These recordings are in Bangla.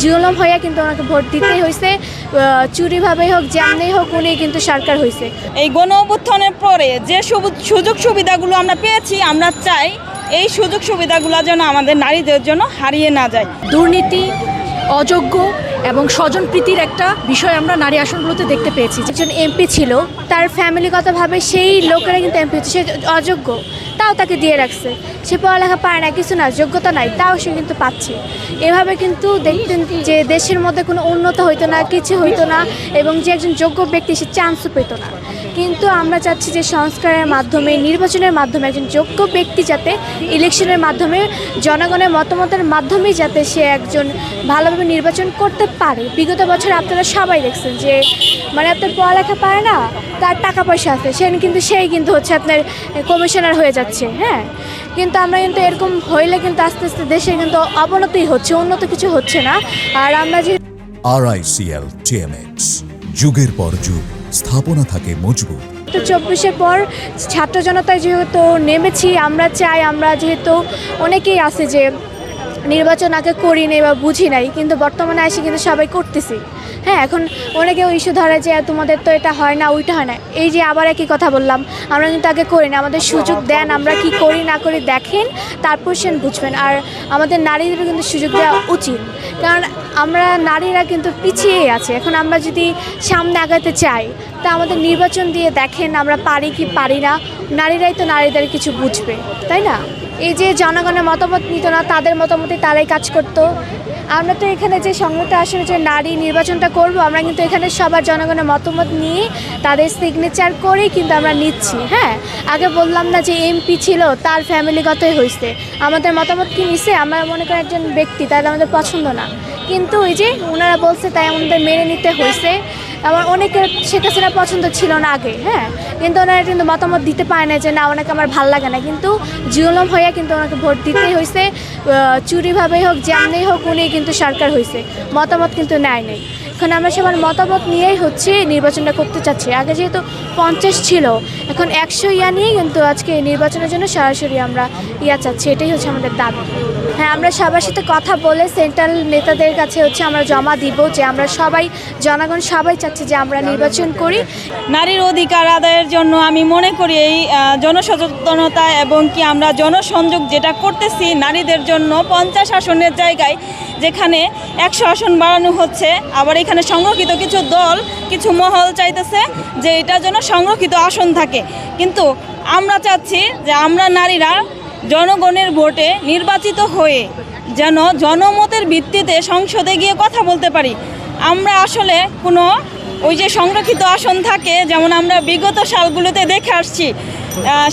জুলম হইয়া কিন্তু ওনাকে ভোট দিতেই হয়েছে চুরিভাবেই হোক যেমনি হোক উনি কিন্তু সরকার হয়েছে এই গণ অভ্যুত্থানের পরে যে সুবু- সুযোগ সুবিধাগুলো আমরা পেয়েছি আমরা চাই এই সুযোগ সুবিধাগুলো যেন আমাদের নারীদের জন্য হারিয়ে না যায়। দুর্নীতি অযোগ্য এবং স্বজন প্রীতির একটা বিষয় আমরা নারী আসনগুলোতে দেখতে পেয়েছি। যে একজন এমপি ছিল তার ফ্যামিলিগতভাবে সেই লোকেরা কিন্তু এমপি হচ্ছে সে অযোগ্য। তাও তাকে দিয়ে রাখছে। সে পড়ালেখা পায় না, কিছু না, যোগ্যতা নাই, তাও সে কিন্তু পাচ্ছে। এভাবে কিন্তু দেখতেন যে দেশের মধ্যে কোনো উন্নত হইতো না, কিছু হইতো না, এবং যে একজন যোগ্য ব্যক্তি সে চান্সও পেতো না। কিন্তু আমরা চাচ্ছি যে সংস্কারের মাধ্যমে, নির্বাচনের মাধ্যমে একজন যোগ্য ব্যক্তি যাতে ইলেকশনের মাধ্যমে জনগণের মতামতের মাধ্যমেই যাতে সে একজন ভালোভাবে নির্বাচন করতে পারে। বিগত বছর আপনারা সবাই দেখছেন যে মানে আপনার পড়ালেখা পারে না, তার টাকা পয়সা আছে সে কিন্তু সেই কিন্তু হচ্ছে আপনার কমিশনার হয়ে যাচ্ছে হ্যাঁ? কিন্তু আমরা কিন্তু এরকম হইলে কিন্তু আস্তে আস্তে দেশে কিন্তু অবনতি হচ্ছে, উন্নত কিছু হচ্ছে না। আর আমরা যে আরআইসিএল টিএমএক্স যুগের পর যুগ। স্থাপনা থাকে মজবুত। চব্বিশের পর ছাত্র জনতায় যেহেতু নেমেছি, আমরা চাই, আমরা যেহেতু অনেকেই আছে যে নির্বাচন আগে করি নাই বা বুঝি নাই, কিন্তু বর্তমানে এসে কিন্তু সবাই করতেছি। হ্যাঁ এখন অনেকেও ইস্যু ধরে যে তোমাদের তো এটা হয় না, ওইটা হয় না। এই যে আবার একই কথা বললাম, আমরা কিন্তু আগে করি না আমাদের সুযোগ দেন, আমরা কি করি না করি দেখেন, তারপর সেন বুঝবেন। আর আমাদের নারীদের কিন্তু সুযোগ দেওয়া উচিত, কারণ আমরা নারীরা কিন্তু পিছিয়ে আছে। এখন আমরা যদি সামনে আগাতে চাই, তা আমাদের নির্বাচন দিয়ে দেখেন আমরা পারি কি পারি না, নারীরাই তো নারীদের কিছু বুঝবে, তাই না? এই যে জনগণের মতামত নিত না, তাদের মতামতে তারাই কাজ করতো। আমরা তো এখানে যে সংহত আসলে যে নারী নির্বাচনটা করব, আমরা কিন্তু এখানে সবার জনগণের মতামত নিয়ে তাদের সিগনেচার করেই কিন্তু আমরা নিচ্ছি হ্যাঁ? আগে বললাম না যে এমপি ছিল, তার ফ্যামিলিগতই হয়েছে আমাদের মতামত কি নিছে? আমরা মনে করি একজন ব্যক্তি, তাহলে আমাদের পছন্দ না। কিন্তু ওই যে ওনারা বলছে তাই আমাদের মেনে নিতে হয়েছে আমার অনেকের শেখ হাসিনা পছন্দ ছিল না আগে হ্যাঁ? কিন্তু ওনারা কিন্তু মতামত দিতে পারে না যে, না, ওনাকে আমার ভালো লাগে না। কিন্তু জিওলম হইয়া কিন্তু ওনাকে ভোট দিতেই হয়েছে চুরিভাবেই হোক, যেমনি হোক, উনি কিন্তু সরকার হয়েছে মতামত কিন্তু নেয় নেই। এখন আমরা সবার মতামত নিয়েই হচ্ছে নির্বাচনটা করতে চাচ্ছি। আগে যেহেতু পঞ্চাশ ছিল, এখন একশো ইয়া নিয়েই কিন্তু আজকে নির্বাচনের জন্য সরাসরি আমরা ইয়া চাচ্ছি। এটাই হচ্ছে আমাদের দাবি। হ্যাঁ আমরা সবার সাথে কথা বলে সেন্ট্রাল নেতাদের কাছে হচ্ছে আমরা জমা দিব যে আমরা সবাই, জনগণ সবাই চাচ্ছে যে আমরা নির্বাচন করি। নারীর অধিকার আদায়ের জন্য আমি মনে করি এই জনসচেতনতা এবং কি আমরা জনসংযোগ যেটা করতেছি নারীদের জন্য পঞ্চাশ আসনের জায়গায়, যেখানে একশো আসন বাড়ানো হচ্ছে, আবার এখানে সংরক্ষিত কিছু দল, কিছু মহল চাইতেছে যে এটা যেন সংরক্ষিত আসন থাকে। কিন্তু আমরা চাচ্ছি যে আমরা নারীরা জনগণের ভোটে নির্বাচিত হয়ে যেন জনমতের ভিত্তিতে সংসদে গিয়ে কথা বলতে পারি। আমরা আসলে কোনো ওই যে সংরক্ষিত আসন থাকে, যেমন আমরা বিগত সালগুলোতে দেখে আসছি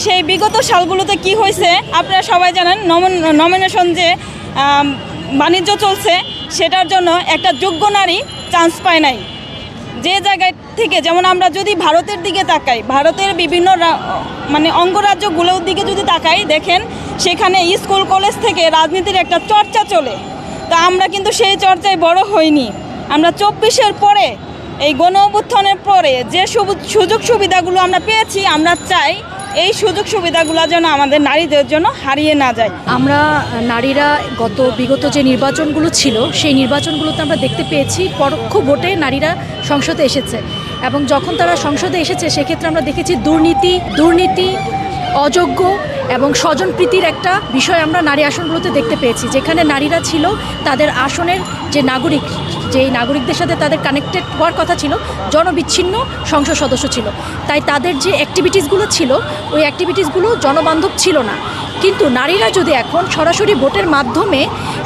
সেই বিগত সালগুলোতে কি হয়েছে আপনারা সবাই জানেন নমিনেশন যে বাণিজ্য চলছে, সেটার জন্য একটা যোগ্য নারী চান্স পায় নাই। যে জায়গায় থেকে, যেমন আমরা যদি ভারতের দিকে তাকাই, ভারতের বিভিন্ন মানে অঙ্গরাজ্যগুলোর দিকে যদি তাকাই, দেখেন সেখানে স্কুল, কলেজ থেকে রাজনীতির একটা চর্চা চলে। তা আমরা কিন্তু সেই চর্চায় বড় হইনি। আমরা চব্বিশের পরে, এই গণ অভ্যুত্থানের পরে যে সুযোগ সুবিধাগুলো আমরা পেয়েছি, আমরা চাই এই সুযোগ সুবিধাগুলো যেন আমাদের নারীদের জন্য হারিয়ে না যায়। আমরা নারীরা গত বিগত যে নির্বাচনগুলো ছিল, সেই নির্বাচনগুলোতে আমরা দেখতে পেয়েছি পরোক্ষ ভোটে নারীরা সংসদে এসেছে। এবং যখন তারা সংসদে এসেছে, সেক্ষেত্রে আমরা দেখেছি দুর্নীতি দুর্নীতি অযোগ্য এবং স্বজনপ্রীতির একটা বিষয় আমরা নারী আসনগুলোতে দেখতে পেয়েছি, যেখানে নারীরা ছিল তাদের আসনের যে নাগরিক যে নাগরিকদের সাথে তাদের কানেক্টেড হওয়ার কথা ছিল, জনবিচ্ছিন্ন সংসদ সদস্য ছিল। তাই তাদের যে অ্যাক্টিভিটিসগুলো ছিল, ওই অ্যাক্টিভিটিসগুলো জনবান্ধব ছিল না। কিন্তু নারীরা যদি এখন সরাসরি ভোটের মাধ্যমে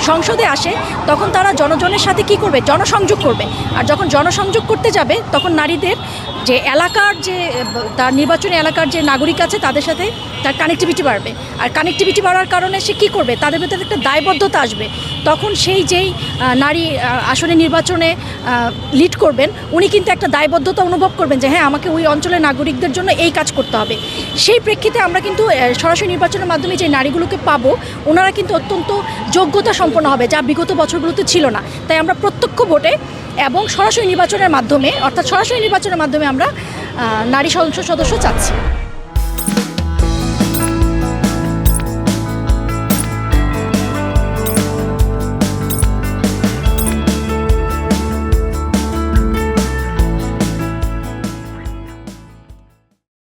সংসদে আসে, তখন তারা জনজনের সাথে কি করবে? জনসংযোগ করবে। আর যখন জনসংযোগ করতে যাবে, তখন নারীদের যে এলাকার যে তার নির্বাচনী এলাকার যে নাগরিক আছে তাদের সাথে তার কানেক্টিভিটি বাড়বে। আর কানেক্টিভিটি বাড়ার কারণে সে কী করবে? তাদের ভেতরে একটা দায়বদ্ধতা আসবে। তখন সেই যেই নারী আসনে নির্বাচনে লিড করবেন, উনি কিন্তু একটা দায়বদ্ধতা অনুভব করবেন যে হ্যাঁ আমাকে ওই অঞ্চলের নাগরিকদের জন্য এই কাজ করতে হবে। সেই প্রেক্ষিতে আমরা কিন্তু সরাসরি নির্বাচনের মাধ্যমে যে নারীগুলোকে পাবো, ওনারা কিন্তু অত্যন্ত যোগ্যতা সম্পন্ন হবে, যা বিগত বছরগুলোতে ছিল না। তাই আমরা প্রত্যক্ষ ভোটে এবং সরাসরি নির্বাচনের মাধ্যমে অর্থাৎ সরাসরি নির্বাচনের মাধ্যমে আমরা নারী সংসদ সদস্য চাচ্ছি।